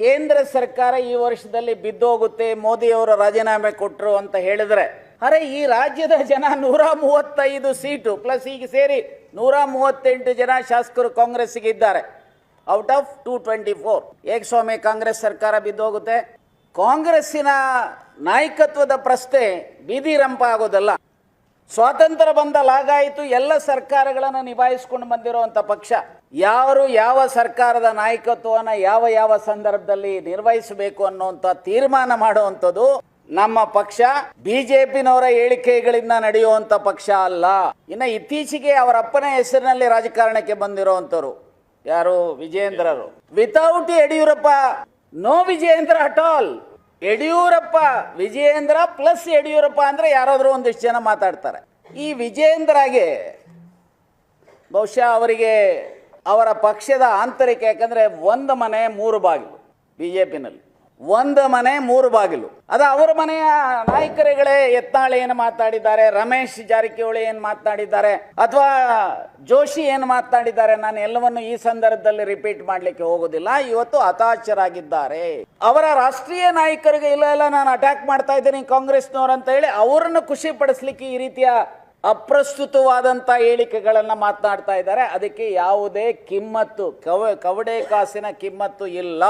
ಕೇಂದ್ರ ಸರ್ಕಾರ ಈ ವರ್ಷದಲ್ಲಿ ಬಿದ್ದೋಗುತ್ತೆ, ಮೋದಿಯವರು ರಾಜೀನಾಮೆ ಕೊಟ್ಟರು ಅಂತ ಹೇಳಿದ್ರೆ, ಅರೆ ಈ ರಾಜ್ಯದ ಜನ ನೂರ ಮೂವತ್ತೈದು ಸೀಟು ಪ್ಲಸ್ ಈಗ ಸೇರಿ ನೂರ ಮೂವತ್ತೆಂಟು ಜನ ಶಾಸಕರು ಕಾಂಗ್ರೆಸ್ಗೆ ಇದ್ದಾರೆ. Out of two twenty four ಏಕಸ್ವಾಮಿ Congress ಸರ್ಕಾರ ಬಿದ್ದೋಗುತ್ತೆ. ಕಾಂಗ್ರೆಸ್ಸಿನ ನಾಯಕತ್ವದ ಪ್ರಶ್ನೆ ಬೀದಿ ರಂಪ ಆಗೋದಲ್ಲ. ಸ್ವಾತಂತ್ರ್ಯ ಬಂದ ಲಾಗಾಯಿತು ಎಲ್ಲ ಸರ್ಕಾರಗಳನ್ನು ನಿಭಾಯಿಸ್ಕೊಂಡು ಬಂದಿರುವಂಥ ಪಕ್ಷ. ಯಾರು ಯಾವ ಸರ್ಕಾರದ ನಾಯಕತ್ವವನ್ನು ಯಾವ ಯಾವ ಸಂದರ್ಭದಲ್ಲಿ ನಿರ್ವಹಿಸಬೇಕು ಅನ್ನುವಂಥ ತೀರ್ಮಾನ ಮಾಡುವಂಥದ್ದು ನಮ್ಮ ಪಕ್ಷ. ಬಿಜೆಪಿನವರ ಹೇಳಿಕೆಗಳಿಂದ ನಡೆಯುವಂಥ ಪಕ್ಷ ಅಲ್ಲ. ಇನ್ನು ಇತ್ತೀಚೆಗೆ ಅವರ ಅಪ್ಪನ ಹೆಸರಿನಲ್ಲಿ ರಾಜಕಾರಣಕ್ಕೆ ಬಂದಿರುವಂಥವ್ರು. ಯಾರು? ವಿಜಯೇಂದ್ರರು. Without Yediyurappa no Vijayendra at all Yediyurappa, Vijayendra plus Yediyurappa ಅಂದರೆ ಯಾರಾದರೂ ಒಂದಿಷ್ಟು ಜನ ಮಾತಾಡ್ತಾರೆ. ಈ ವಿಜಯೇಂದ್ರಾಗೆ ಬಹುಶಃ ಅವರಿಗೆ ಅವರ ಪಕ್ಷದ ಆಂತರಿಕ ಯಾಕಂದರೆ ಒಂದು ಮನೆ, ಮೂರು ಬಾಗಿಲು ಬಿ ಜೆ ಪಿನಲ್ಲಿ ಒಂದು ಮನೆ, ಮೂರು ಬಾಗಿಲು. ಅದು ಅವರ ಮನೆಯ ನಾಯಕರುಗಳೇ ಎತ್ತಾಳೆ ಏನು ಮಾತಾಡಿದ್ದಾರೆ, ರಮೇಶ್ ಜಾರಕಿಹೊಳಿ ಏನು ಮಾತನಾಡಿದ್ದಾರೆ ಅಥವಾ ಜೋಶಿ ಏನು ಮಾತನಾಡಿದ್ದಾರೆ ನಾನು ಎಲ್ಲವನ್ನು ಈ ಸಂದರ್ಭದಲ್ಲಿ ರಿಪೀಟ್ ಮಾಡಲಿಕ್ಕೆ ಹೋಗೋದಿಲ್ಲ. ಇವತ್ತು ಹತಾಶರಾಗಿದ್ದಾರೆ. ಅವರ ರಾಷ್ಟ್ರೀಯ ನಾಯಕರಿಗೆ ಇಲ್ಲ ಇಲ್ಲ, ನಾನು ಅಟ್ಯಾಕ್ ಮಾಡ್ತಾ ಇದ್ದೀನಿ ಕಾಂಗ್ರೆಸ್ನವ್ರು ಅಂತ ಹೇಳಿ ಅವರನ್ನು ಖುಷಿ ಈ ರೀತಿಯ ಅಪ್ರಸ್ತುತವಾದಂಥ ಹೇಳಿಕೆಗಳನ್ನು ಮಾತನಾಡ್ತಾ ಇದ್ದಾರೆ. ಅದಕ್ಕೆ ಯಾವುದೇ ಕಿಮ್ಮತ್ತು, ಕವ, ಕವಡೆ ಕಾಸಿನ ಕಿಮ್ಮತ್ತು ಇಲ್ಲ.